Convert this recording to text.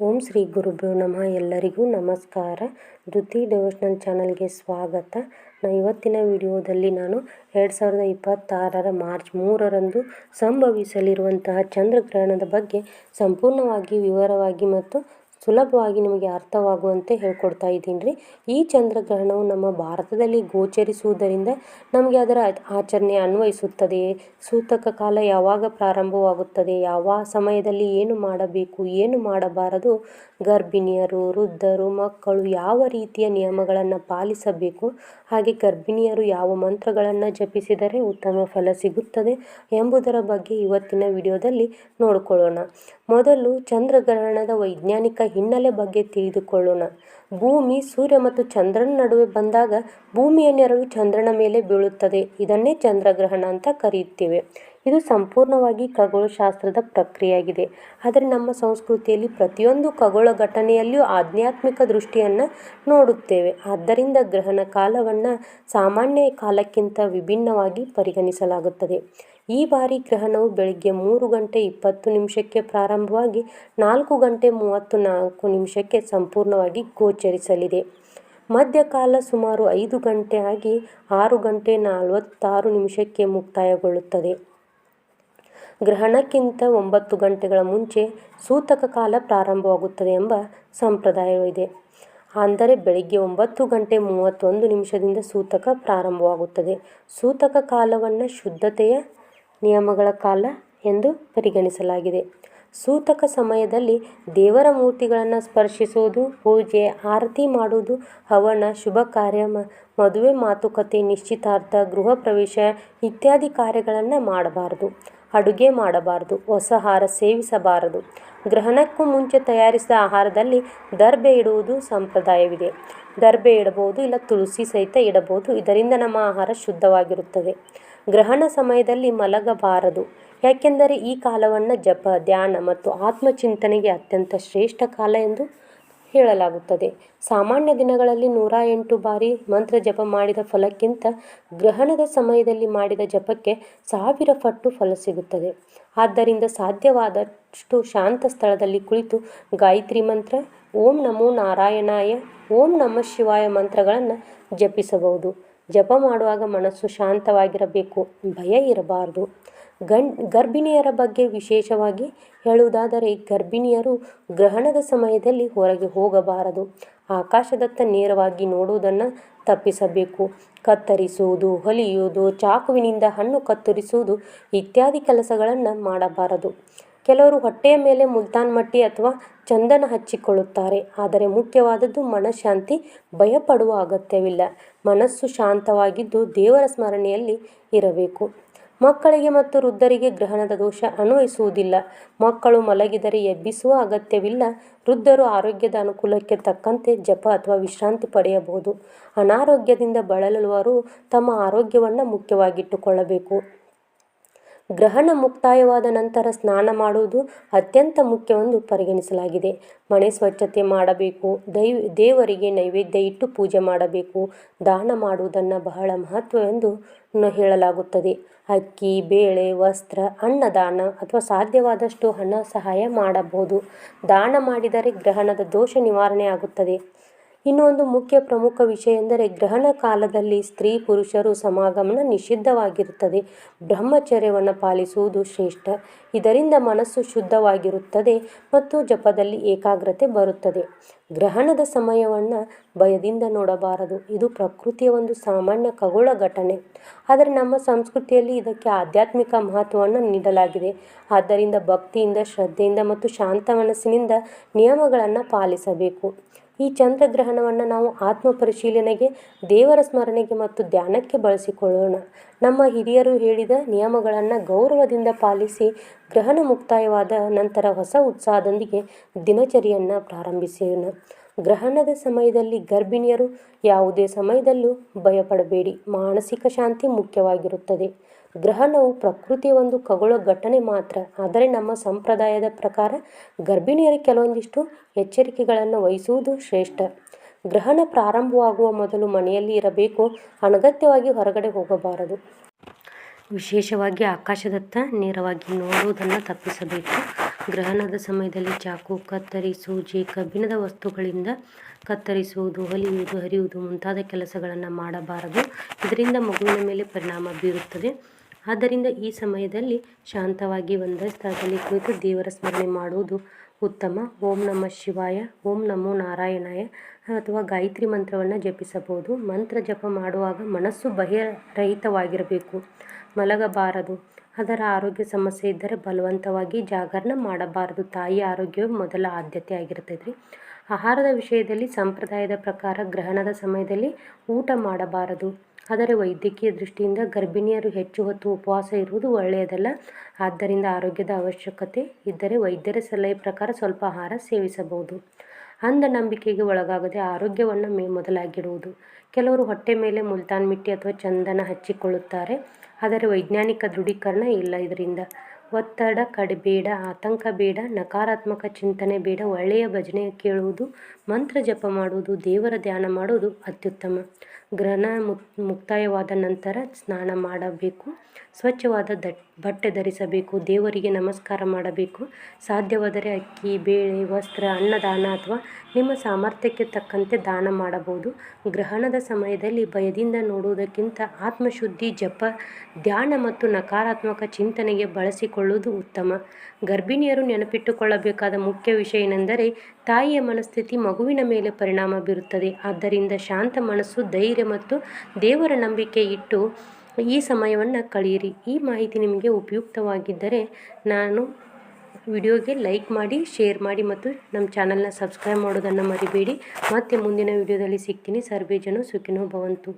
ಓಂ ಶ್ರೀ ಗುರುಭ್ಯೋ ನಮಃ. ಎಲ್ಲರಿಗೂ ನಮಸ್ಕಾರ. ಧೃತಿ ಡೆವೋಷ್ನಲ್ ಚಾನಲ್ಗೆ ಸ್ವಾಗತ. ನಾ ಇವತ್ತಿನ ವಿಡಿಯೋದಲ್ಲಿ ನಾನು ಎರಡು ಸಾವಿರದ ಇಪ್ಪತ್ತಾರರ ಮಾರ್ಚ್ ಮೂರರಂದು ಸಂಭವಿಸಲಿರುವಂತಹ ಚಂದ್ರಗ್ರಹಣದ ಬಗ್ಗೆ ಸಂಪೂರ್ಣವಾಗಿ ವಿವರವಾಗಿ ಮತ್ತು ಸುಲಭವಾಗಿ ನಿಮಗೆ ಅರ್ಥವಾಗುವಂತೆ ಹೇಳ್ಕೊಡ್ತಾ ಇದ್ದೀನಿ ರೀ. ಈ ಚಂದ್ರಗ್ರಹಣವು ನಮ್ಮ ಭಾರತದಲ್ಲಿ ಗೋಚರಿಸುವುದರಿಂದ ನಮಗೆ ಅದರ ಆಚರಣೆ ಅನ್ವಯಿಸುತ್ತದೆ. ಸೂತಕ ಕಾಲ ಯಾವಾಗ ಪ್ರಾರಂಭವಾಗುತ್ತದೆ? ಯಾವ ಸಮಯದಲ್ಲಿ ಏನು ಮಾಡಬೇಕು? ಏನು ಮಾಡಬಾರದು? ಗರ್ಭಿಣಿಯರು, ವೃದ್ಧರು, ಮಕ್ಕಳು ಯಾವ ರೀತಿಯ ನಿಯಮಗಳನ್ನು ಪಾಲಿಸಬೇಕು? ಹಾಗೆ ಗರ್ಭಿಣಿಯರು ಯಾವ ಮಂತ್ರಗಳನ್ನು ಜಪಿಸಿದರೆ ಉತ್ತಮ ಫಲ ಸಿಗುತ್ತದೆ ಎಂಬುದರ ಬಗ್ಗೆ ಇವತ್ತಿನ ವಿಡಿಯೋದಲ್ಲಿ ನೋಡಿಕೊಳ್ಳೋಣ. ಮೊದಲು ಚಂದ್ರಗ್ರಹಣದ ವೈಜ್ಞಾನಿಕ ಹಿನ್ನೆಲೆ ಬಗ್ಗೆ ತಿಳಿದುಕೊಳ್ಳೋಣ. ಭೂಮಿ, ಸೂರ್ಯ ಮತ್ತು ಚಂದ್ರನ ನಡುವೆ ಬಂದಾಗ ಭೂಮಿಯ ನೆರಳು ಚಂದ್ರನ ಮೇಲೆ ಬೀಳುತ್ತದೆ. ಇದನ್ನೇ ಚಂದ್ರಗ್ರಹಣ ಅಂತ ಕರೆಯುತ್ತೇವೆ. ಇದು ಸಂಪೂರ್ಣವಾಗಿ ಖಗೋಳಶಾಸ್ತ್ರದ ಪ್ರಕ್ರಿಯೆಯಾಗಿದೆ. ಆದರೆ ನಮ್ಮ ಸಂಸ್ಕೃತಿಯಲ್ಲಿ ಪ್ರತಿಯೊಂದು ಖಗೋಳ ಘಟನೆಯಲ್ಲಿಯೂ ಆಧ್ಯಾತ್ಮಿಕ ದೃಷ್ಟಿಯನ್ನು ನೋಡುತ್ತೇವೆ. ಆದ್ದರಿಂದ ಗ್ರಹಣ ಕಾಲವನ್ನು ಸಾಮಾನ್ಯ ಕಾಲಕ್ಕಿಂತ ವಿಭಿನ್ನವಾಗಿ ಪರಿಗಣಿಸಲಾಗುತ್ತದೆ. ಈ ಬಾರಿ ಗ್ರಹಣವು ಬೆಳಗ್ಗೆ ಮೂರು ಗಂಟೆ ಇಪ್ಪತ್ತು ನಿಮಿಷಕ್ಕೆ ಪ್ರಾರಂಭವಾಗಿ ನಾಲ್ಕು ಗಂಟೆ ಮೂವತ್ತು ನಾಲ್ಕು ನಿಮಿಷಕ್ಕೆ ಸಂಪೂರ್ಣವಾಗಿ ಗೋಚರಿಸಲಿದೆ. ಮಧ್ಯಕಾಲ ಸುಮಾರು ಐದು ಗಂಟೆ ಆಗಿ ಆರು ಗಂಟೆ ನಲವತ್ತಾರು ನಿಮಿಷಕ್ಕೆ ಮುಕ್ತಾಯಗೊಳ್ಳುತ್ತದೆ. ಗ್ರಹಣಕ್ಕಿಂತ ಒಂಬತ್ತು ಗಂಟೆಗಳ ಮುಂಚೆ ಸೂತಕ ಕಾಲ ಪ್ರಾರಂಭವಾಗುತ್ತದೆ ಎಂಬ ಸಂಪ್ರದಾಯವಿದೆ. ಅಂದರೆ ಬೆಳಿಗ್ಗೆ ಒಂಬತ್ತು ಗಂಟೆ ಮೂವತ್ತೊಂದು ನಿಮಿಷದಿಂದ ಸೂತಕ ಪ್ರಾರಂಭವಾಗುತ್ತದೆ. ಸೂತಕ ಕಾಲವನ್ನು ಶುದ್ಧತೆಯ ನಿಯಮಗಳ ಕಾಲ ಎಂದು ಪರಿಗಣಿಸಲಾಗಿದೆ. ಸೂತಕ ಸಮಯದಲ್ಲಿ ದೇವರ ಮೂರ್ತಿಗಳನ್ನು ಸ್ಪರ್ಶಿಸುವುದು, ಪೂಜೆ, ಆರತಿ ಮಾಡುವುದು, ಹವನ, ಶುಭ ಕಾರ್ಯ ಮದುವೆ ಮಾತುಕತೆ, ನಿಶ್ಚಿತಾರ್ಥ, ಗೃಹ ಪ್ರವೇಶ ಇತ್ಯಾದಿ ಕಾರ್ಯಗಳನ್ನು ಮಾಡಬಾರದು. ಅಡುಗೆ ಮಾಡಬಾರದು ಹೊಸ ಆಹಾರ ಸೇವಿಸಬಾರದು. ಗ್ರಹಣಕ್ಕೂ ಮುಂಚೆ ತಯಾರಿಸಿದ ಆಹಾರದಲ್ಲಿ ದರ್ಬೆ ಇಡುವುದು ಸಂಪ್ರದಾಯವಿದೆ. ದರ್ಬೆ ಇಡಬಹುದು ಇಲ್ಲ ತುಳಸಿ ಸಹಿತ ಇಡಬಹುದು, ಇದರಿಂದ ನಮ್ಮ ಆಹಾರ ಶುದ್ಧವಾಗಿರುತ್ತದೆ. ಗ್ರಹಣ ಸಮಯದಲ್ಲಿ ಮಲಗಬಾರದು, ಯಾಕೆಂದರೆ ಈ ಕಾಲವನ್ನು ಜಪ, ಧ್ಯಾನ ಮತ್ತು ಆತ್ಮಚಿಂತನೆಗೆ ಅತ್ಯಂತ ಶ್ರೇಷ್ಠ ಕಾಲ ಎಂದು ಹೇಳಲಾಗುತ್ತದೆ. ಸಾಮಾನ್ಯ ದಿನಗಳಲ್ಲಿ ನೂರ ಎಂಟು ಬಾರಿ ಮಂತ್ರ ಜಪ ಮಾಡಿದ ಫಲಕ್ಕಿಂತ ಗ್ರಹಣದ ಸಮಯದಲ್ಲಿ ಮಾಡಿದ ಜಪಕ್ಕೆ ಸಾವಿರ ಪಟ್ಟು ಫಲ ಸಿಗುತ್ತದೆ. ಆದ್ದರಿಂದ ಸಾಧ್ಯವಾದಷ್ಟು ಶಾಂತ ಸ್ಥಳದಲ್ಲಿ ಕುಳಿತು ಗಾಯತ್ರಿ ಮಂತ್ರ, ಓಂ ನಮೋ ನಾರಾಯಣಾಯ, ಓಂ ನಮ ಶಿವಾಯ ಮಂತ್ರಗಳನ್ನು ಜಪಿಸಬಹುದು. ಜಪ ಮಾಡುವಾಗ ಮನಸ್ಸು ಶಾಂತವಾಗಿರಬೇಕು. ಭಯ ಇರಬಾರದು. ಗಂಡ್ ಗರ್ಭಿಣಿಯರ ಬಗ್ಗೆ ವಿಶೇಷವಾಗಿ ಹೇಳುವುದಾದರೆ ಗರ್ಭಿಣಿಯರು ಗ್ರಹಣದ ಸಮಯದಲ್ಲಿ ಹೊರಗೆ ಹೋಗಬಾರದು. ಆಕಾಶದತ್ತ ನೇರವಾಗಿ ನೋಡುವುದನ್ನು ತಪ್ಪಿಸಬೇಕು. ಕತ್ತರಿಸುವುದು, ಹೊಲಿಯುವುದು, ಚಾಕುವಿನಿಂದ ಹಣ್ಣು ಕತ್ತರಿಸುವುದು ಇತ್ಯಾದಿ ಕೆಲಸಗಳನ್ನು ಮಾಡಬಾರದು. ಕೆಲವರು ಹೊಟ್ಟೆಯ ಮೇಲೆ ಮುಲ್ತಾನ್ ಮಟ್ಟಿ ಅಥವಾ ಚಂದನ ಹಚ್ಚಿಕೊಳ್ಳುತ್ತಾರೆ. ಆದರೆ ಮುಖ್ಯವಾದದ್ದು ಮನಃಶಾಂತಿ ಭಯಪಡುವ ಅಗತ್ಯವಿಲ್ಲ. ಮನಸ್ಸು ಶಾಂತವಾಗಿದ್ದು ದೇವರ ಸ್ಮರಣೆಯಲ್ಲಿ ಇರಬೇಕು. ಮಕ್ಕಳಿಗೆ ಮತ್ತು ವೃದ್ಧರಿಗೆ ಗ್ರಹಣದ ದೋಷ ಅನ್ವಯಿಸುವುದಿಲ್ಲ. ಮಕ್ಕಳು ಮಲಗಿದರೆ ಎಬ್ಬಿಸುವ ಅಗತ್ಯವಿಲ್ಲ. ವೃದ್ಧರು ಆರೋಗ್ಯದ ಅನುಕೂಲಕ್ಕೆ ತಕ್ಕಂತೆ ಜಪ ಅಥವಾ ವಿಶ್ರಾಂತಿ ಪಡೆಯಬಹುದು. ಅನಾರೋಗ್ಯದಿಂದ ಬಳಲುವರು ತಮ್ಮ ಆರೋಗ್ಯವನ್ನು ಮುಖ್ಯವಾಗಿಟ್ಟುಕೊಳ್ಳಬೇಕು. ಗ್ರಹಣ ಮುಕ್ತಾಯವಾದ ನಂತರ ಸ್ನಾನ ಮಾಡುವುದು ಅತ್ಯಂತ ಮುಖ್ಯವೆಂದು ಪರಿಗಣಿಸಲಾಗಿದೆ. ಮನೆ ಸ್ವಚ್ಛತೆ ಮಾಡಬೇಕು, ದೈ, ದೇವರಿಗೆ ನೈವೇದ್ಯ ಇಟ್ಟು ಪೂಜೆ ಮಾಡಬೇಕು, ದಾನ ಮಾಡುವುದನ್ನು ಬಹಳ ಮಹತ್ವವೆಂದು ಹೇಳಲಾಗುತ್ತದೆ. ಅಕ್ಕಿ, ಬೇಳೆ, ವಸ್ತ್ರ, ಅನ್ನದಾನ ಅಥವಾ ಸಾಧ್ಯವಾದಷ್ಟು ಹಣ ಸಹಾಯ ಮಾಡಬಹುದು. ದಾನ ಮಾಡಿದರೆ ಗ್ರಹಣದ ದೋಷ ನಿವಾರಣೆ ಆಗುತ್ತದೆ. ಇನ್ನೊಂದು ಮುಖ್ಯ ಪ್ರಮುಖ ವಿಷಯ ಎಂದರೆ ಗ್ರಹಣ ಕಾಲದಲ್ಲಿ ಸ್ತ್ರೀ ಪುರುಷರು ಸಮಾಗಮನ ನಿಷಿದ್ಧವಾಗಿರುತ್ತದೆ. ಬ್ರಹ್ಮಚರ್ಯವನ್ನು ಪಾಲಿಸುವುದು ಶ್ರೇಷ್ಠ. ಇದರಿಂದ ಮನಸ್ಸು ಶುದ್ಧವಾಗಿರುತ್ತದೆ ಮತ್ತು ಜಪದಲ್ಲಿ ಏಕಾಗ್ರತೆ ಬರುತ್ತದೆ. ಗ್ರಹಣದ ಸಮಯವನ್ನು ಭಯದಿಂದ ನೋಡಬಾರದು. ಇದು ಪ್ರಕೃತಿಯ ಒಂದು ಸಾಮಾನ್ಯ ಖಗೋಳ ಘಟನೆ. ಆದರೆ ನಮ್ಮ ಸಂಸ್ಕೃತಿಯಲ್ಲಿ ಇದಕ್ಕೆ ಆಧ್ಯಾತ್ಮಿಕ ಮಹತ್ವವನ್ನು ನೀಡಲಾಗಿದೆ. ಆದ್ದರಿಂದ ಭಕ್ತಿಯಿಂದ, ಶ್ರದ್ಧೆಯಿಂದ ಮತ್ತು ಶಾಂತ ಮನಸ್ಸಿನಿಂದ ನಿಯಮಗಳನ್ನು ಪಾಲಿಸಬೇಕು. ಈ ಚಂದ್ರಗ್ರಹಣವನ್ನು ನಾವು ಆತ್ಮ ಪರಿಶೀಲನೆಗೆ ದೇವರ ಸ್ಮರಣೆಗೆ ಮತ್ತು ಧ್ಯಾನಕ್ಕೆ ಬಳಸಿಕೊಳ್ಳೋಣ. ನಮ್ಮ ಹಿರಿಯರು ಹೇಳಿದ ನಿಯಮಗಳನ್ನು ಗೌರವದಿಂದ ಪಾಲಿಸಿ, ಗ್ರಹಣ ಮುಕ್ತಾಯವಾದ ನಂತರ ಹೊಸ ಉತ್ಸಾಹದೊಂದಿಗೆ ದಿನಚರಿಯನ್ನು ಪ್ರಾರಂಭಿಸೋಣ. ಗ್ರಹಣದ ಸಮಯದಲ್ಲಿ ಗರ್ಭಿಣಿಯರು ಯಾವುದೇ ಸಮಯದಲ್ಲೂ ಭಯಪಡಬೇಡಿ. ಮಾನಸಿಕ ಶಾಂತಿ ಮುಖ್ಯವಾಗಿರುತ್ತದೆ. ಗ್ರಹಣವು ಪ್ರಕೃತಿಯ ಒಂದು ಖಗೋಳ ಘಟನೆ ಮಾತ್ರ. ಆದರೆ ನಮ್ಮ ಸಂಪ್ರದಾಯದ ಪ್ರಕಾರ ಗರ್ಭಿಣಿಯರಿಗೆ ಕೆಲವೊಂದಿಷ್ಟು ಎಚ್ಚರಿಕೆಗಳನ್ನು ವಹಿಸುವುದು ಶ್ರೇಷ್ಠ. ಗ್ರಹಣ ಪ್ರಾರಂಭವಾಗುವ ಮೊದಲು ಮನೆಯಲ್ಲಿ ಇರಬೇಕು. ಅನಗತ್ಯವಾಗಿ ಹೊರಗಡೆ ಹೋಗಬಾರದು. ವಿಶೇಷವಾಗಿ ಆಕಾಶದತ್ತ ನೇರವಾಗಿ ನೋಡುವುದನ್ನು ತಪ್ಪಿಸಬೇಕು. ಗ್ರಹಣದ ಸಮಯದಲ್ಲಿ ಚಾಕು ಕತ್ತರಿ ಸೂಜಿ ಕಬ್ಬಿಣದ ವಸ್ತುಗಳಿಂದ ಕತ್ತರಿಸುವುದು, ಹೊಲಿಯುವುದು, ಹರಿಯುವುದು ಮುಂತಾದ ಕೆಲಸಗಳನ್ನು ಮಾಡಬಾರದು. ಇದರಿಂದ ಮಗುವಿನ ಮೇಲೆ ಪರಿಣಾಮ ಬೀರುತ್ತದೆ. ಆದ್ದರಿಂದ ಈ ಸಮಯದಲ್ಲಿ ಶಾಂತವಾಗಿ ಒಂದೇ ಸ್ಥಳದಲ್ಲಿ ಕುಳಿತು ದೇವರ ಸ್ಮರಣೆ ಮಾಡುವುದು ಉತ್ತಮ. ಓಂ ನಮಃ ಶಿವಾಯ, ಓಂ ನಮೋ ನಾರಾಯಣಾಯ ಅಥವಾ ಗಾಯತ್ರಿ ಮಂತ್ರವನ್ನು ಜಪಿಸಬಹುದು. ಮಂತ್ರ ಜಪ ಮಾಡುವಾಗ ಮನಸ್ಸು ಬಹಿರಹಿತವಾಗಿರಬೇಕು. ಮಲಗಬಾರದು. ಅದರ ಆರೋಗ್ಯ ಸಮಸ್ಯೆ ಇದ್ದರೆ ಬಲವಂತವಾಗಿ ಜಾಗರಣ ಮಾಡಬಾರದು. ತಾಯಿ ಆರೋಗ್ಯವೇ ಮೊದಲ ಆದ್ಯತೆ ಆಗಿರ್ತದೆ ಆಹಾರದ ವಿಷಯದಲ್ಲಿ ಸಂಪ್ರದಾಯದ ಪ್ರಕಾರ ಗ್ರಹಣದ ಸಮಯದಲ್ಲಿ ಊಟ ಮಾಡಬಾರದು. ಆದರೆ ವೈದ್ಯಕೀಯ ದೃಷ್ಟಿಯಿಂದ ಗರ್ಭಿಣಿಯರು ಹೆಚ್ಚು ಹೊತ್ತು ಉಪವಾಸ ಇರುವುದು ಒಳ್ಳೆಯದಲ್ಲ. ಆದ್ದರಿಂದ ಆರೋಗ್ಯದ ಅವಶ್ಯಕತೆ ಇದ್ದರೆ ವೈದ್ಯರ ಸಲಹೆ ಪ್ರಕಾರ ಸ್ವಲ್ಪ ಆಹಾರ ಸೇವಿಸಬಹುದು. ಅಂಧನಂಬಿಕೆಗೆ ಒಳಗಾಗದೆ ಆರೋಗ್ಯವನ್ನು ಮೇ ಮೊದಲಾಗಿಡುವುದು ಕೆಲವರು ಹೊಟ್ಟೆ ಮೇಲೆ ಮುಲ್ತಾನ್ ಮಿಟ್ಟಿ ಅಥವಾ ಚಂದನ ಹಚ್ಚಿಕೊಳ್ಳುತ್ತಾರೆ. ಆದರೆ ವೈಜ್ಞಾನಿಕ ದೃಢೀಕರಣ ಇಲ್ಲ ಇದರಿಂದ. ಒತ್ತಡ ಕಡಿಬೇಡ ಆತಂಕ ಬೇಡ, ನಕಾರಾತ್ಮಕ ಚಿಂತನೆ ಬೇಡ, ಒಳ್ಳೆಯ ಭಜನೆ ಕೇಳುವುದು, ಮಂತ್ರ ಜಪ ಮಾಡುವುದು, ದೇವರ ಧ್ಯಾನ ಮಾಡುವುದು ಅತ್ಯುತ್ತಮ. ಗ್ರಹಣ ಮುಕ್ತಾಯವಾದ ನಂತರ ಸ್ನಾನ ಮಾಡಬೇಕು, ಸ್ವಚ್ಛವಾದ ದಟ್ ಬಟ್ಟೆ ಧರಿಸಬೇಕು, ದೇವರಿಗೆ ನಮಸ್ಕಾರ ಮಾಡಬೇಕು. ಸಾಧ್ಯವಾದರೆ ಅಕ್ಕಿ, ಬೇಳೆ, ವಸ್ತ್ರ, ಅನ್ನದಾನ ಅಥವಾ ನಿಮ್ಮ ಸಾಮರ್ಥ್ಯಕ್ಕೆ ತಕ್ಕಂತೆ ದಾನ ಮಾಡಬಹುದು. ಗ್ರಹಣದ ಸಮಯದಲ್ಲಿ ಭಯದಿಂದ ನೋಡುವುದಕ್ಕಿಂತ ಆತ್ಮಶುದ್ಧಿ, ಜಪ, ಧ್ಯಾನ ಮತ್ತು ನಕಾರಾತ್ಮಕ ಚಿಂತನೆಗೆ ಬಳಸಿಕೊಳ್ಳುವುದು ಉತ್ತಮ. ಗರ್ಭಿಣಿಯರು ನೆನಪಿಟ್ಟುಕೊಳ್ಳಬೇಕಾದ ಮುಖ್ಯ ವಿಷಯ ಏನೆಂದರೆ, ತಾಯಿಯ ಮನಸ್ಥಿತಿ ಮಗುವಿನ ಮೇಲೆ ಪರಿಣಾಮ ಬೀರುತ್ತದೆ. ಆದ್ದರಿಂದ ಶಾಂತ ಮನಸ್ಸು, ಧೈರ್ಯ ಮತ್ತು ದೇವರ ನಂಬಿಕೆ ಇಟ್ಟು ಈ ಸಮಯವನ್ನು ಕಳೆಯಿರಿ. ಈ ಮಾಹಿತಿ ನಿಮಗೆ ಉಪಯುಕ್ತವಾಗಿದ್ದರೆ ನಾನು ವಿಡಿಯೋಗೆ ಲೈಕ್ ಮಾಡಿ, ಶೇರ್ ಮಾಡಿ ಮತ್ತು ನಮ್ಮ ಚಾನಲ್ನ ಸಬ್ಸ್ಕ್ರೈಬ್ ಮಾಡೋದನ್ನು ಮರಿಬೇಡಿ. ಮತ್ತೆ ಮುಂದಿನ ವಿಡಿಯೋದಲ್ಲಿ ಸಿಗ್ತೀನಿ. ಸರ್ವೇ ಜನ ಸುಖಿನೋ ಭವಂತು.